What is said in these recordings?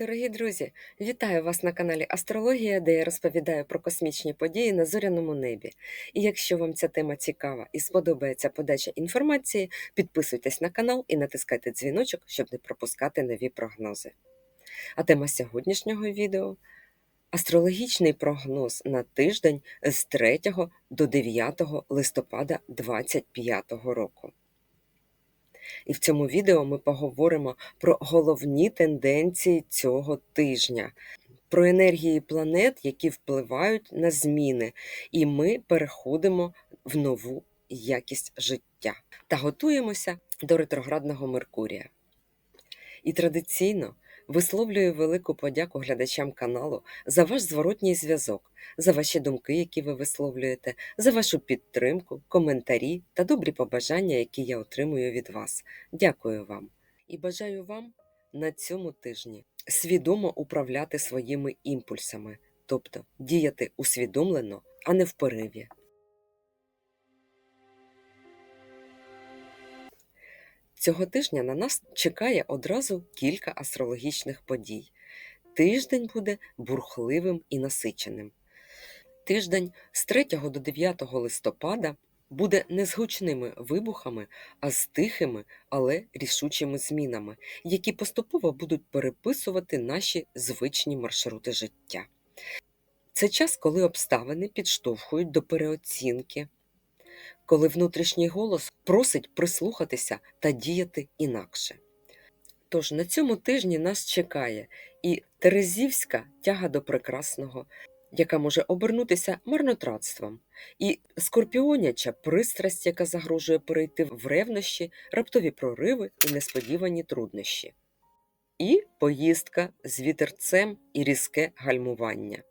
Дорогі друзі, вітаю вас на каналі Астрологія, де я розповідаю про космічні події на зоряному небі. І якщо вам ця тема цікава і сподобається подача інформації, підписуйтесь на канал і натискайте дзвіночок, щоб не пропускати нові прогнози. А тема сьогоднішнього відео астрологічний прогноз на тиждень з 3 до 9 листопада 2025 року. І в цьому відео ми поговоримо про головні тенденції цього тижня, про енергії планет, які впливають на зміни, і ми переходимо в нову якість життя та готуємося до ретроградного Меркурія. І традиційно висловлюю велику подяку глядачам каналу за ваш зворотній зв'язок, за ваші думки, які ви висловлюєте, за вашу підтримку, коментарі та добрі побажання, які я отримую від вас. Дякую вам і бажаю вам на цьому тижні свідомо управляти своїми імпульсами, тобто діяти усвідомлено, а не в пориві. Цього тижня на нас чекає одразу кілька астрологічних подій. Тиждень буде бурхливим і насиченим. Тиждень з 3 до 9 листопада буде не з гучними вибухами, а з тихими, але рішучими змінами, які поступово будуть переписувати наші звичні маршрути життя. Це час, коли обставини підштовхують до переоцінки коли внутрішній голос просить прислухатися та діяти інакше. Тож на цьому тижні нас чекає і Терезівська тяга до прекрасного, яка може обернутися марнотратством, і скорпіоняча пристрасть, яка загрожує перейти в ревнощі, раптові прориви і несподівані труднощі, і поїздка з вітерцем і різке гальмування.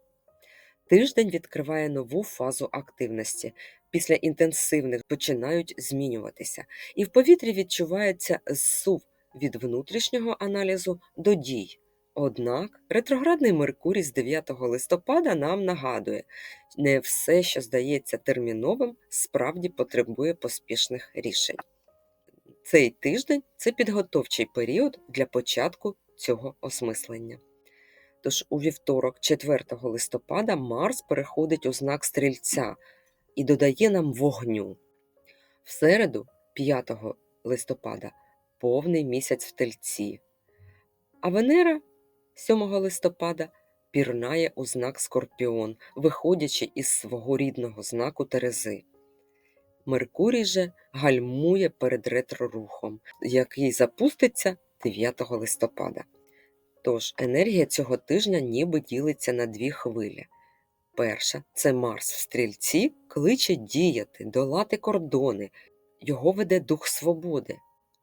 Тиждень відкриває нову фазу активності, після інтенсивних починають змінюватися, і в повітрі відчувається зсув від внутрішнього аналізу до дій. Однак ретроградний Меркурій з 9 листопада нам нагадує, не все, що здається терміновим, справді потребує поспішних рішень. Цей тиждень це підготовчий період для початку цього осмислення. Тож у вівторок, 4 листопада, Марс переходить у знак стрільця і додає нам вогню. В середу, 5 листопада, повний місяць в тельці, а Венера 7 листопада пірнає у знак Скорпіон, виходячи із свого рідного знаку Терези. Меркурій же гальмує перед ретрорухом, який запуститься 9 листопада. Тож енергія цього тижня ніби ділиться на дві хвилі. Перша це Марс в стрільці, кличе діяти, долати кордони, його веде дух свободи,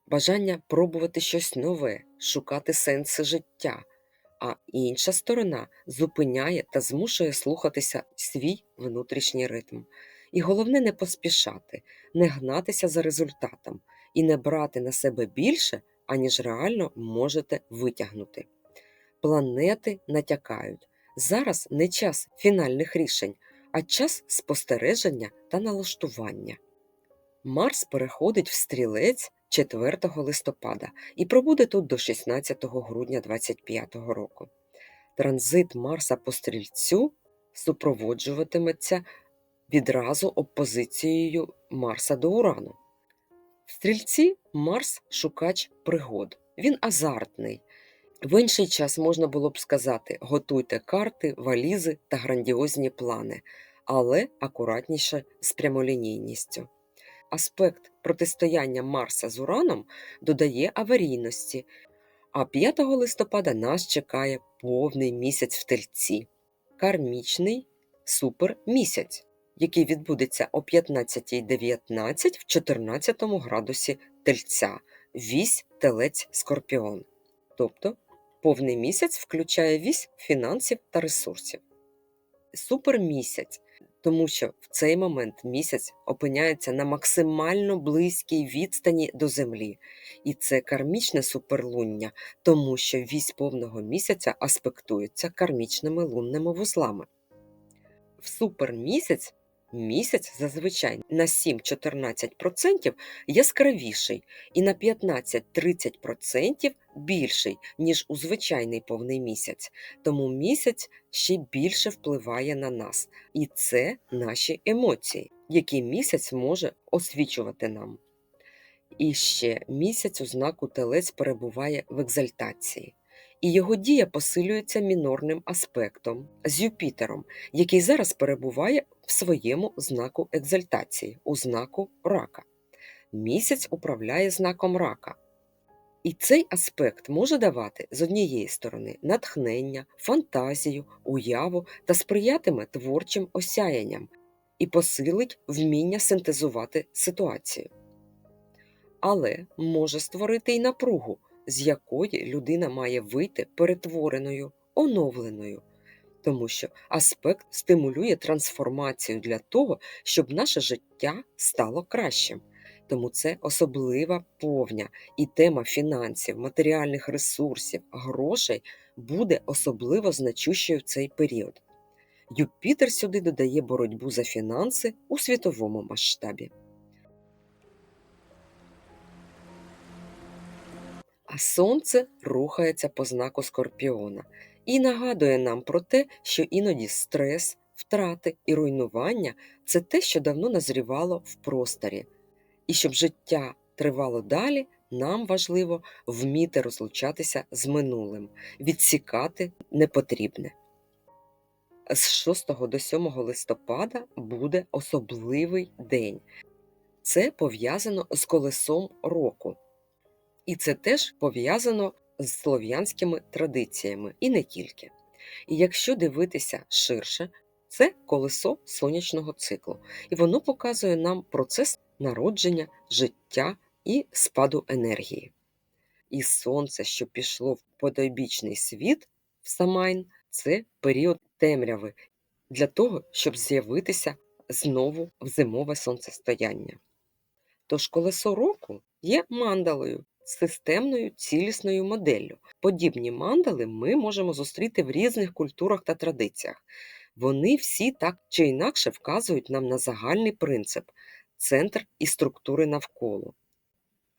бажання пробувати щось нове, шукати сенси життя, а інша сторона зупиняє та змушує слухатися свій внутрішній ритм. І головне не поспішати, не гнатися за результатом і не брати на себе більше, аніж реально можете витягнути. Планети натякають. Зараз не час фінальних рішень, а час спостереження та налаштування. Марс переходить в стрілець 4 листопада і пробуде тут до 16 грудня 2025 року. Транзит Марса по стрільцю супроводжуватиметься відразу опозицією Марса до Урану. В стрільці Марс шукач пригод. Він азартний, в інший час можна було б сказати: готуйте карти, валізи та грандіозні плани, але акуратніше з прямолінійністю. Аспект протистояння Марса з Ураном додає аварійності, а 5 листопада нас чекає повний місяць в тельці, кармічний супермісяць, який відбудеться о 15.19 в 14 градусі тельця, вісь телець скорпіон. Тобто Повний місяць включає вісь фінансів та ресурсів. Супермісяць, тому що в цей момент місяць опиняється на максимально близькій відстані до Землі, і це кармічне суперлуння, тому що вісь повного місяця аспектується кармічними лунними вузлами. В супермісяць Місяць зазвичай на 7-14% яскравіший і на 15-30% більший, ніж у звичайний повний місяць. Тому місяць ще більше впливає на нас, і це наші емоції, які місяць може освічувати нам. І ще місяць у знаку телець перебуває в екзальтації, і його дія посилюється мінорним аспектом з Юпітером, який зараз перебуває в своєму знаку екзальтації, у знаку рака. Місяць управляє знаком рака. І цей аспект може давати з однієї сторони натхнення, фантазію, уяву та сприятиме творчим осяянням і посилить вміння синтезувати ситуацію. Але може створити й напругу, з якої людина має вийти перетвореною, оновленою, тому що аспект стимулює трансформацію для того, щоб наше життя стало кращим. Тому це особлива повня і тема фінансів, матеріальних ресурсів, грошей буде особливо значущою в цей період. Юпітер сюди додає боротьбу за фінанси у світовому масштабі. А сонце рухається по знаку Скорпіона і нагадує нам про те, що іноді стрес, втрати і руйнування це те, що давно назрівало в просторі. І щоб життя тривало далі, нам важливо вміти розлучатися з минулим, відсікати непотрібне. З 6 до 7 листопада буде особливий день. Це пов'язано з колесом року. І це теж пов'язано з слов'янськими традиціями, і не тільки. І якщо дивитися ширше, це колесо сонячного циклу, і воно показує нам процес народження, життя і спаду енергії. І сонце, що пішло в подойбічний світ в Самайн, це період темряви для того, щоб з'явитися знову в зимове сонцестояння. Тож колесо року є мандалою, системною цілісною моделлю. Подібні мандали ми можемо зустріти в різних культурах та традиціях. Вони всі так чи інакше вказують нам на загальний принцип, центр і структури навколо.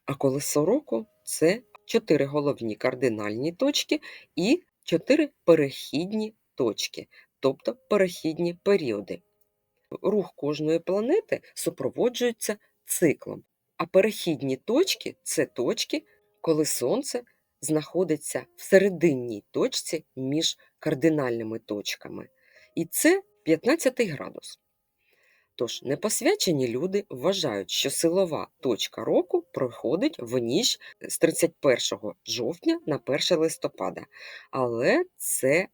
А колесо року це чотири головні кардинальні точки і чотири перехідні точки, тобто перехідні періоди. Рух кожної планети супроводжується циклом, а перехідні точки це точки, коли Сонце знаходиться в серединній точці між кардинальними точками. І це 15 градус. Тож непосвячені люди вважають, що силова точка року проходить в ніч з 31 жовтня на 1 листопада. Але це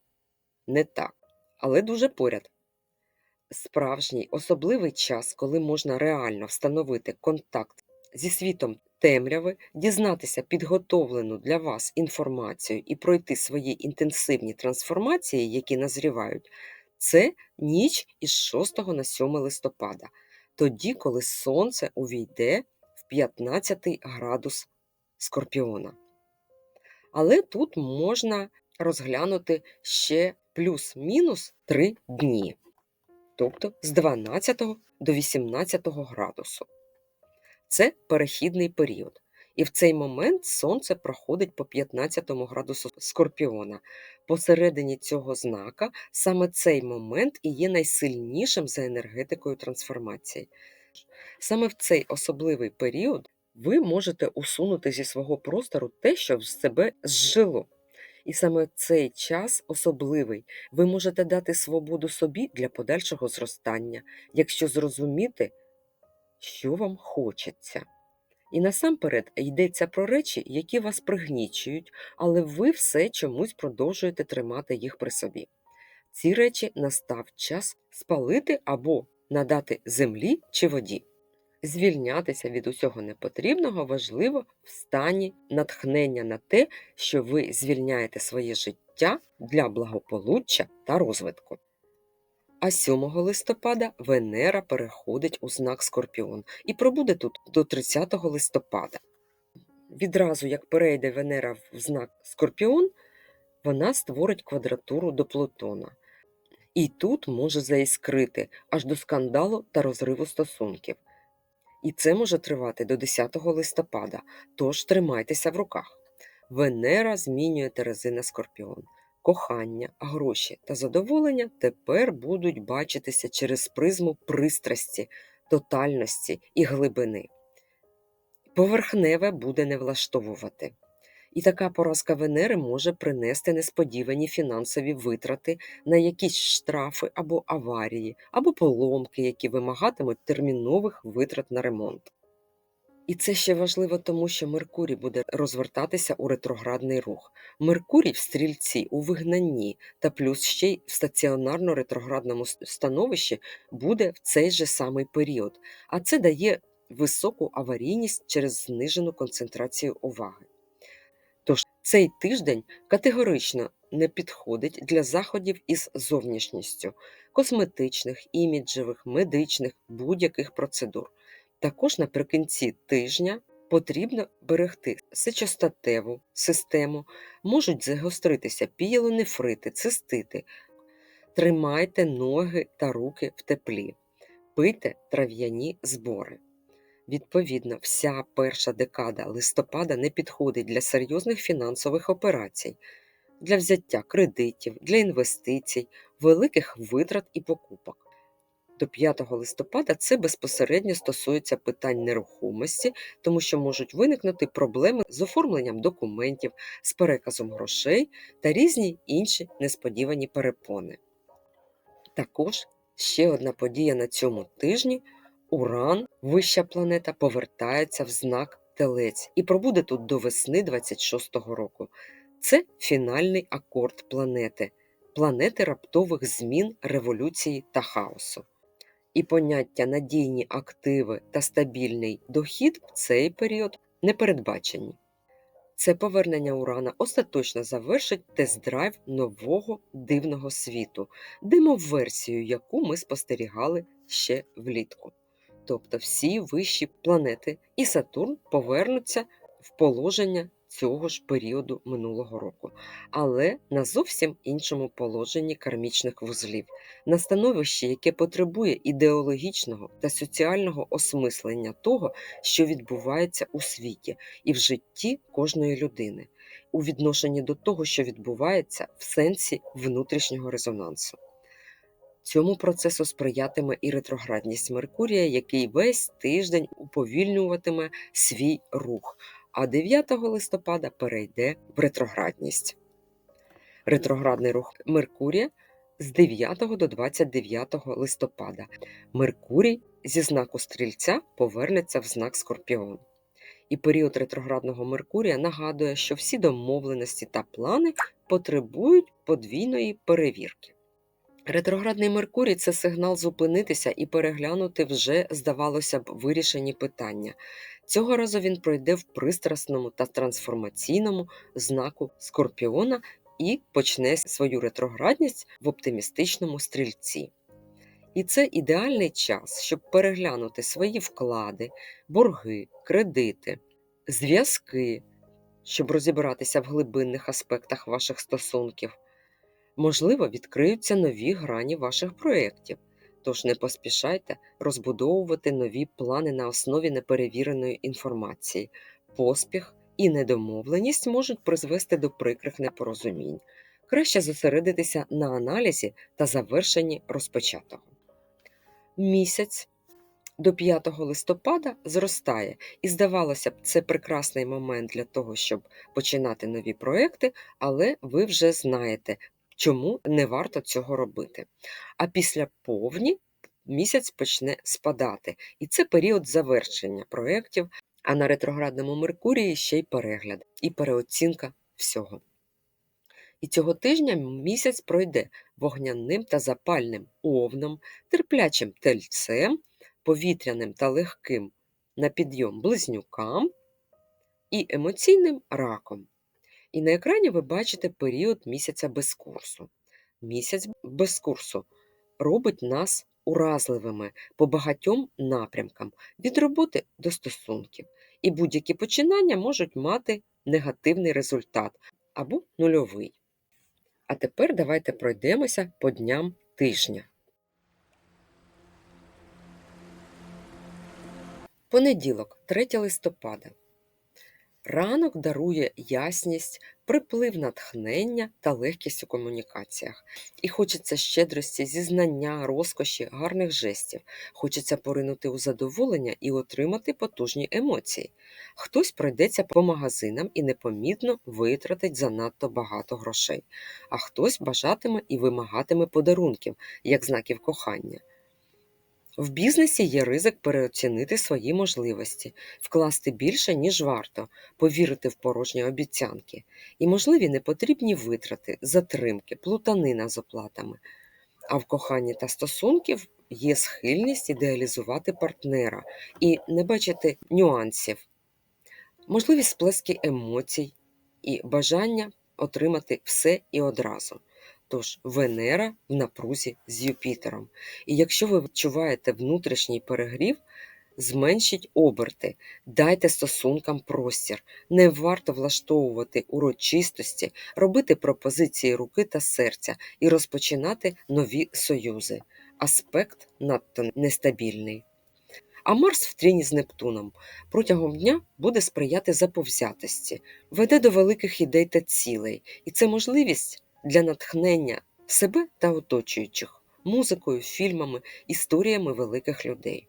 не так. Але дуже поряд. Справжній особливий час, коли можна реально встановити контакт зі світом темряви, дізнатися підготовлену для вас інформацію і пройти свої інтенсивні трансформації, які назрівають, це ніч із 6 на 7 листопада, тоді, коли Сонце увійде в 15 градус Скорпіона. Але тут можна розглянути ще плюс-мінус 3 дні, тобто з 12 до 18 градусу. Це перехідний період. І в цей момент Сонце проходить по 15 градусу Скорпіона. Посередині цього знака саме цей момент і є найсильнішим за енергетикою трансформації. Саме в цей особливий період ви можете усунути зі свого простору те, що в себе зжило. І саме цей час особливий, ви можете дати свободу собі для подальшого зростання, якщо зрозуміти, що вам хочеться. І насамперед йдеться про речі, які вас пригнічують, але ви все чомусь продовжуєте тримати їх при собі. Ці речі настав час спалити або надати землі чи воді. Звільнятися від усього непотрібного важливо в стані натхнення на те, що ви звільняєте своє життя для благополуччя та розвитку. А 7 листопада Венера переходить у знак Скорпіон і пробуде тут до 30 листопада. Відразу як перейде Венера в знак Скорпіон, вона створить квадратуру до Плутона. І тут може заіскрити аж до скандалу та розриву стосунків. І це може тривати до 10 листопада, тож тримайтеся в руках. Венера змінює Терези на Скорпіон. Кохання, гроші та задоволення тепер будуть бачитися через призму пристрасті, тотальності і глибини. Поверхневе буде не влаштовувати. І така поразка Венери може принести несподівані фінансові витрати на якісь штрафи або аварії, або поломки, які вимагатимуть термінових витрат на ремонт. І це ще важливо тому, що Меркурій буде розвертатися у ретроградний рух. Меркурій в стрільці у вигнанні та плюс ще й в стаціонарно-ретроградному становищі буде в цей же самий період, а це дає високу аварійність через знижену концентрацію уваги. Тож цей тиждень категорично не підходить для заходів із зовнішністю, косметичних, іміджевих, медичних, будь-яких процедур. Також наприкінці тижня потрібно берегти сечостатеву систему, можуть загостритися пієлонефрити, цистити. Тримайте ноги та руки в теплі, пийте трав'яні збори. Відповідно, вся перша декада листопада не підходить для серйозних фінансових операцій, для взяття кредитів, для інвестицій, великих витрат і покупок. До 5 листопада це безпосередньо стосується питань нерухомості, тому що можуть виникнути проблеми з оформленням документів, з переказом грошей та різні інші несподівані перепони. Також ще одна подія на цьому тижні Уран, вища планета, повертається в знак Телець і пробуде тут до весни 26-го року. Це фінальний акорд планети, планети раптових змін, революції та хаосу. І поняття надійні активи та стабільний дохід в цей період не передбачені. Це повернення Урана остаточно завершить тест-драйв нового дивного світу, димоверсію, яку ми спостерігали ще влітку тобто всі вищі планети і Сатурн повернуться в положення цього ж періоду минулого року, але на зовсім іншому положенні кармічних вузлів, на становищі, яке потребує ідеологічного та соціального осмислення того, що відбувається у світі і в житті кожної людини, у відношенні до того, що відбувається в сенсі внутрішнього резонансу. Цьому процесу сприятиме і ретроградність Меркурія, який весь тиждень уповільнюватиме свій рух, а 9 листопада перейде в ретроградність. Ретроградний рух Меркурія з 9 до 29 листопада. Меркурій зі знаку стрільця повернеться в знак Скорпіон. І період ретроградного Меркурія нагадує, що всі домовленості та плани потребують подвійної перевірки. Ретроградний Меркурій це сигнал зупинитися і переглянути вже, здавалося б, вирішені питання. Цього разу він пройде в пристрасному та трансформаційному знаку Скорпіона і почне свою ретроградність в оптимістичному стрільці. І це ідеальний час, щоб переглянути свої вклади, борги, кредити, зв'язки, щоб розібратися в глибинних аспектах ваших стосунків. Можливо, відкриються нові грані ваших проєктів, тож не поспішайте розбудовувати нові плани на основі неперевіреної інформації. Поспіх і недомовленість можуть призвести до прикрих непорозумінь. Краще зосередитися на аналізі та завершенні розпочатого. Місяць до 5 листопада зростає, і здавалося б, це прекрасний момент для того, щоб починати нові проекти, але ви вже знаєте, чому не варто цього робити. А після повні місяць почне спадати. І це період завершення проєктів, а на ретроградному Меркурії ще й перегляд і переоцінка всього. І цього тижня місяць пройде вогняним та запальним овном, терплячим тельцем, повітряним та легким на підйом близнюкам і емоційним раком. І на екрані ви бачите період місяця без курсу. Місяць без курсу робить нас уразливими по багатьом напрямкам від роботи до стосунків, і будь-які починання можуть мати негативний результат або нульовий. А тепер давайте пройдемося по дням тижня. Понеділок, 3 листопада. Ранок дарує ясність, приплив натхнення та легкість у комунікаціях. І хочеться щедрості, зізнання, розкоші, гарних жестів. Хочеться поринути у задоволення і отримати потужні емоції. Хтось пройдеться по магазинам і непомітно витратить занадто багато грошей, а хтось бажатиме і вимагатиме подарунків, як знаків кохання. В бізнесі є ризик переоцінити свої можливості, вкласти більше, ніж варто, повірити в порожні обіцянки, і можливі непотрібні витрати, затримки, плутанина з оплатами. А в коханні та стосунків є схильність ідеалізувати партнера і не бачити нюансів, можливі сплески емоцій і бажання отримати все і одразу. Тож Венера в напрузі з Юпітером. І якщо ви відчуваєте внутрішній перегрів, зменшіть оберти, дайте стосункам простір. Не варто влаштовувати урочистості, робити пропозиції руки та серця і розпочинати нові союзи. Аспект надто нестабільний. А Марс в тріні з Нептуном протягом дня буде сприяти заповзятості, веде до великих ідей та цілей, і це можливість для натхнення себе та оточуючих музикою, фільмами, історіями великих людей.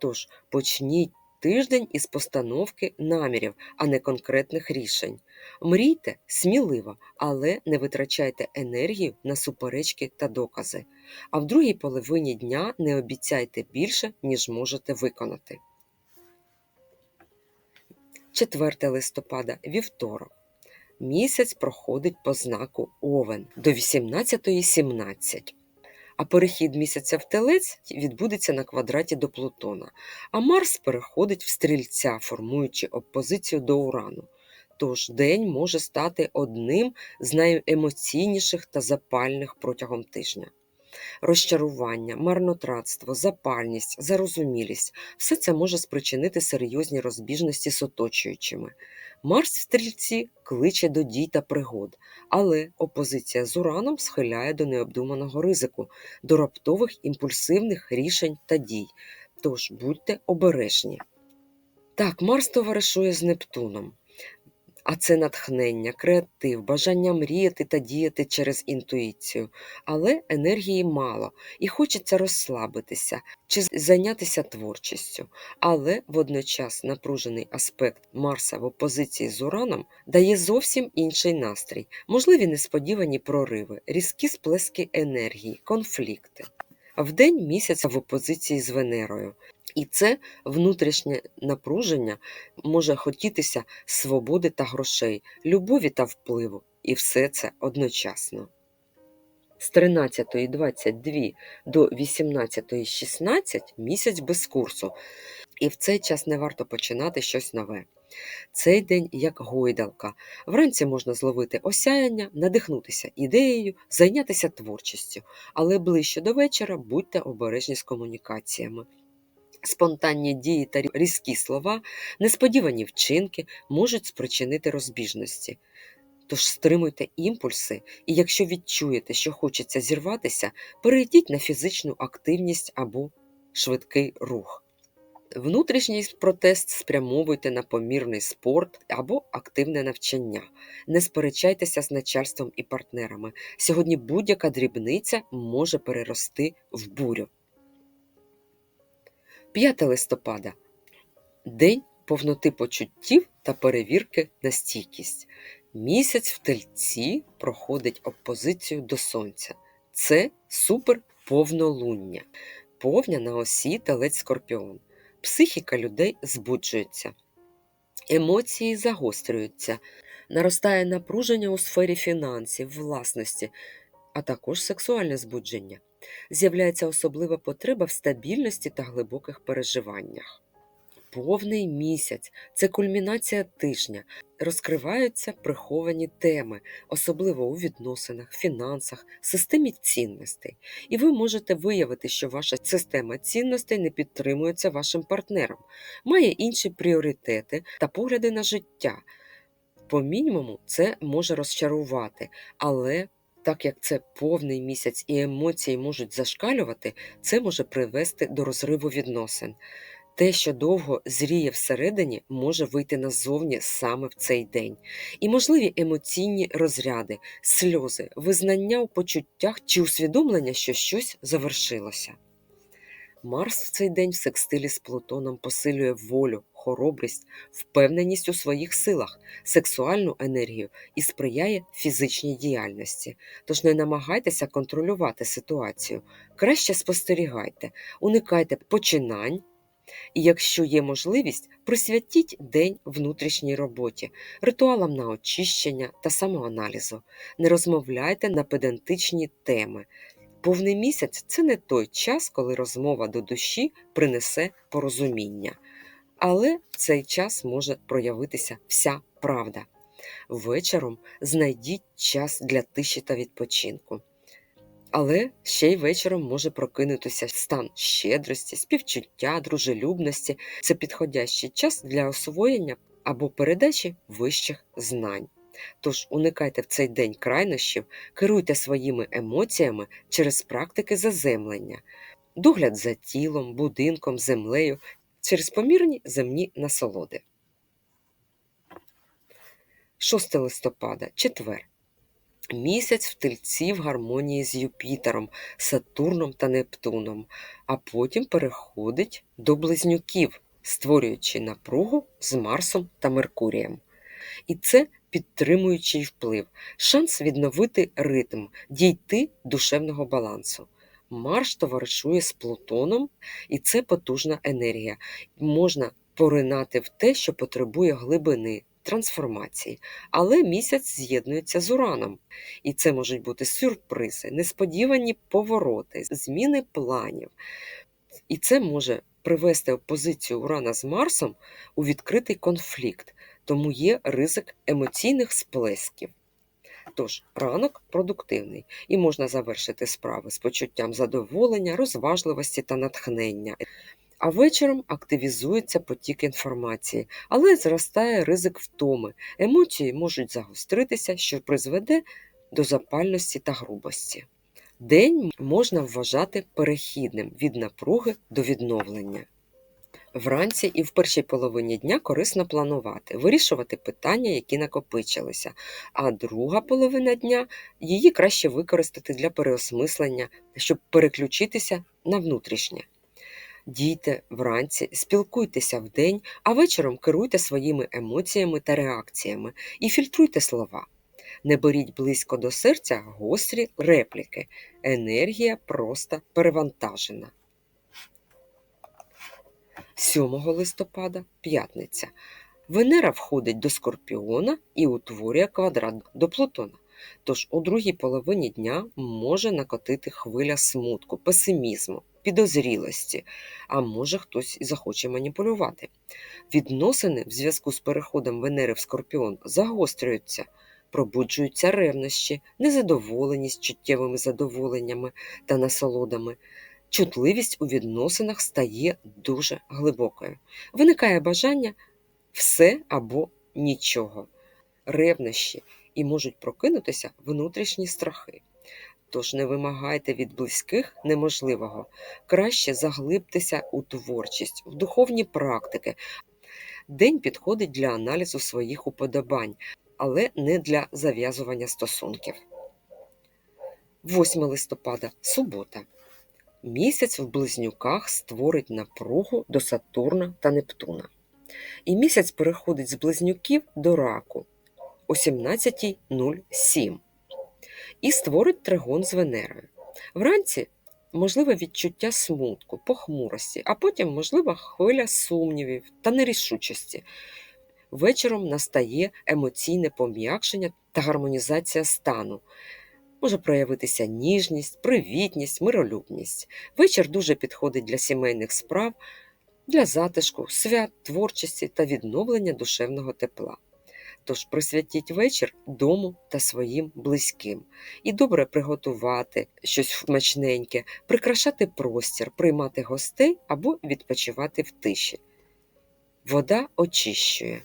Тож почніть тиждень із постановки намірів, а не конкретних рішень. Мрійте сміливо, але не витрачайте енергію на суперечки та докази. А в другій половині дня не обіцяйте більше, ніж можете виконати. 4 листопада вівторок. Місяць проходить по знаку Овен до 18.17. А перехід місяця в телець відбудеться на квадраті до Плутона, а Марс переходить в стрільця, формуючи опозицію до Урану. Тож день може стати одним з найемоційніших та запальних протягом тижня. Розчарування, марнотратство, запальність, зарозумілість все це може спричинити серйозні розбіжності з оточуючими. Марс в стрільці кличе до дій та пригод, але опозиція з Ураном схиляє до необдуманого ризику, до раптових імпульсивних рішень та дій. Тож будьте обережні. Так, Марс товаришує з Нептуном. А це натхнення, креатив, бажання мріяти та діяти через інтуїцію. Але енергії мало і хочеться розслабитися чи зайнятися творчістю. Але водночас напружений аспект Марса в опозиції з Ураном дає зовсім інший настрій, можливі несподівані прориви, різкі сплески енергії, конфлікти. Вдень місяць в опозиції з Венерою. І це внутрішнє напруження може хотітися свободи та грошей, любові та впливу, і все це одночасно. З 13.22 до 18.16 місяць без курсу, і в цей час не варто починати щось нове. Цей день як гойдалка. Вранці можна зловити осяяння, надихнутися ідеєю, зайнятися творчістю, але ближче до вечора будьте обережні з комунікаціями. Спонтанні дії та різкі слова, несподівані вчинки можуть спричинити розбіжності. Тож стримуйте імпульси, і якщо відчуєте, що хочеться зірватися, перейдіть на фізичну активність або швидкий рух. Внутрішній протест спрямовуйте на помірний спорт або активне навчання. Не сперечайтеся з начальством і партнерами. Сьогодні будь-яка дрібниця може перерости в бурю. 5 листопада день повноти почуттів та перевірки на стійкість. Місяць в тельці проходить опозицію до сонця. Це суперповнолуння, повня на осі телець скорпіон. Психіка людей збуджується, емоції загострюються, наростає напруження у сфері фінансів, власності, а також сексуальне збудження. З'являється особлива потреба в стабільності та глибоких переживаннях. Повний місяць це кульмінація тижня, розкриваються приховані теми, особливо у відносинах, фінансах, системі цінностей. І ви можете виявити, що ваша система цінностей не підтримується вашим партнером, має інші пріоритети та погляди на життя. По мінімуму це може розчарувати, але Так як це повний місяць і емоції можуть зашкалювати, це може привести до розриву відносин. Те, що довго зріє всередині, може вийти назовні саме в цей день. І можливі емоційні розряди, сльози, визнання у почуттях чи усвідомлення, що щось завершилося. Марс в цей день в секстилі з Плутоном посилює волю, хоробрість, впевненість у своїх силах, сексуальну енергію і сприяє фізичній діяльності. Тож не намагайтеся контролювати ситуацію, краще спостерігайте, уникайте починань. І якщо є можливість, присвятіть день внутрішній роботі, ритуалам на очищення та самоаналізу. Не розмовляйте на педантичні теми. Повний місяць це не той час, коли розмова до душі принесе порозуміння. Але цей час може проявитися вся правда. Вечором знайдіть час для тиші та відпочинку. Але ще й вечором може прокинутися стан щедрості, співчуття, дружелюбності. Це підходящий час для освоєння або передачі вищих знань. Тож уникайте в цей день крайнощів, керуйте своїми емоціями через практики заземлення, догляд за тілом, будинком, землею, через помірні земні насолоди. 6 листопада, четвер. Місяць в тельці в гармонії з Юпітером, Сатурном та Нептуном, а потім переходить до близнюків, створюючи напругу з Марсом та Меркурієм. І це підтримуючий вплив, шанс відновити ритм, дійти душевного балансу. Марш товаришує з Плутоном, і це потужна енергія. Можна поринати в те, що потребує глибини, трансформації. Але місяць з'єднується з Ураном, і це можуть бути сюрпризи, несподівані повороти, зміни планів. І це може привести опозицію Урана з Марсом у відкритий конфлікт, тому є ризик емоційних сплесків. Тож ранок продуктивний і можна завершити справи з почуттям задоволення, розважливості та натхнення. А вечором активізується потік інформації, але зростає ризик втоми. Емоції можуть загостритися, що призведе до запальності та грубості. День можна вважати перехідним від напруги до відновлення. Вранці і в першій половині дня корисно планувати, вирішувати питання, які накопичилися, а друга половина дня її краще використати для переосмислення, щоб переключитися на внутрішнє. Дійте вранці, спілкуйтеся вдень, а вечором керуйте своїми емоціями та реакціями і фільтруйте слова. Не беріть близько до серця гострі репліки. Енергія просто перевантажена. 7 листопада п'ятниця. Венера входить до Скорпіона і утворює квадрат до Плутона. Тож у другій половині дня може накотити хвиля смутку, песимізму, підозрілості, а може хтось захоче маніпулювати. Відносини в зв'язку з переходом Венери в Скорпіон загострюються, пробуджуються ревнощі, незадоволеність чуттєвими задоволеннями та насолодами. Чутливість у відносинах стає дуже глибокою. Виникає бажання все або нічого, ревнощі і можуть прокинутися внутрішні страхи. Тож не вимагайте від близьких неможливого, краще заглибтеся у творчість, в духовні практики. День підходить для аналізу своїх уподобань, але не для зав'язування стосунків. 8 листопада субота. Місяць в близнюках створить напругу до Сатурна та Нептуна. І місяць переходить з близнюків до раку о 17.07 і створить тригон з Венерою. Вранці можливе відчуття смутку, похмурості, а потім можлива хвиля сумнівів та нерішучості. Вечором настає емоційне пом'якшення та гармонізація стану. Може проявитися ніжність, привітність, миролюбність. Вечір дуже підходить для сімейних справ, для затишку, свят, творчості та відновлення душевного тепла. Тож присвятіть вечір дому та своїм близьким. І добре приготувати щось смачненьке, прикрашати простір, приймати гостей або відпочивати в тиші. Вода очищує,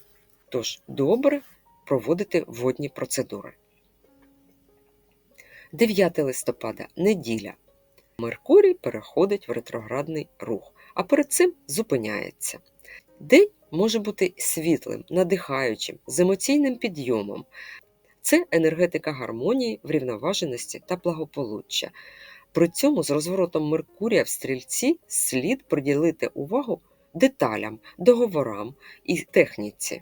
тож добре проводити водні процедури. 9 листопада неділя. Меркурій переходить в ретроградний рух, а перед цим зупиняється. День може бути світлим, надихаючим, з емоційним підйомом. Це енергетика гармонії, врівноваженості та благополуччя. При цьому з розворотом Меркурія в стрільці слід приділити увагу деталям, договорам і техніці.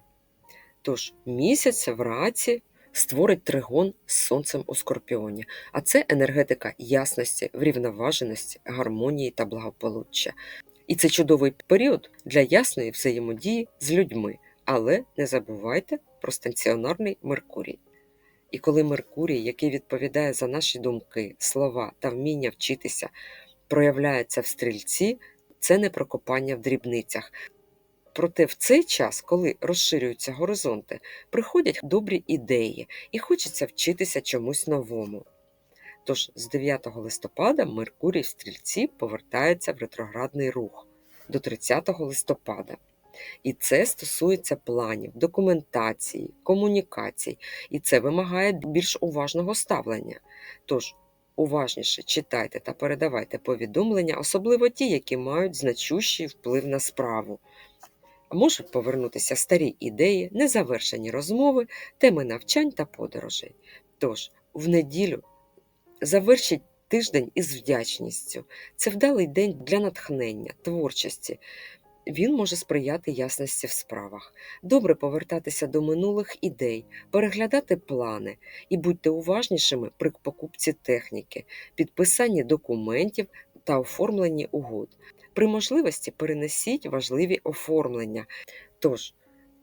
Тож місяць в раці створить тригон з сонцем у скорпіоні, а це енергетика ясності, врівноваженості, гармонії та благополуччя. І це чудовий період для ясної взаємодії з людьми. Але не забувайте про станціонарний Меркурій. І коли Меркурій, який відповідає за наші думки, слова та вміння вчитися, проявляється в стрільці, це не про копання в дрібницях. Проте в цей час, коли розширюються горизонти, приходять добрі ідеї і хочеться вчитися чомусь новому. Тож з 9 листопада Меркурій в стрільці повертається в ретроградний рух до 30 листопада. І це стосується планів, документації, комунікацій, і це вимагає більш уважного ставлення. Тож уважніше читайте та передавайте повідомлення, особливо ті, які мають значущий вплив на справу. Можуть повернутися старі ідеї, незавершені розмови, теми навчань та подорожей. Тож, в неділю завершіть тиждень із вдячністю. Це вдалий день для натхнення, творчості. Він може сприяти ясності в справах, добре повертатися до минулих ідей, переглядати плани і будьте уважнішими при покупці техніки, підписанні документів та оформленні угод. При можливості перенесіть важливі оформлення. Тож,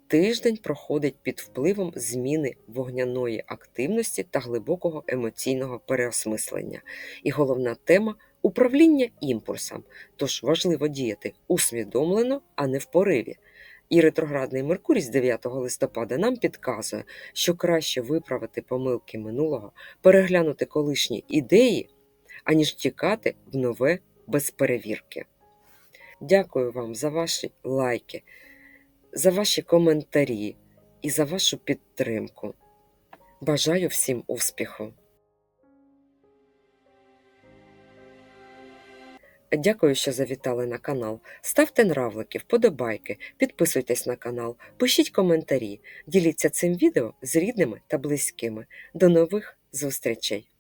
тиждень проходить під впливом зміни вогняної активності та глибокого емоційного переосмислення. І головна тема управління імпульсом. Тож важливо діяти усвідомлено, а не в пориві. І ретроградний Меркурій з 9 листопада нам підказує, що краще виправити помилки минулого, переглянути колишні ідеї, аніж тікати в нове без перевірки. Дякую вам за ваші лайки, за ваші коментарі і за вашу підтримку. Бажаю всім успіху! Дякую, що завітали на канал. Ставте нравлики, вподобайки, підписуйтесь на канал, пишіть коментарі, діліться цим відео з рідними та близькими. До нових зустрічей!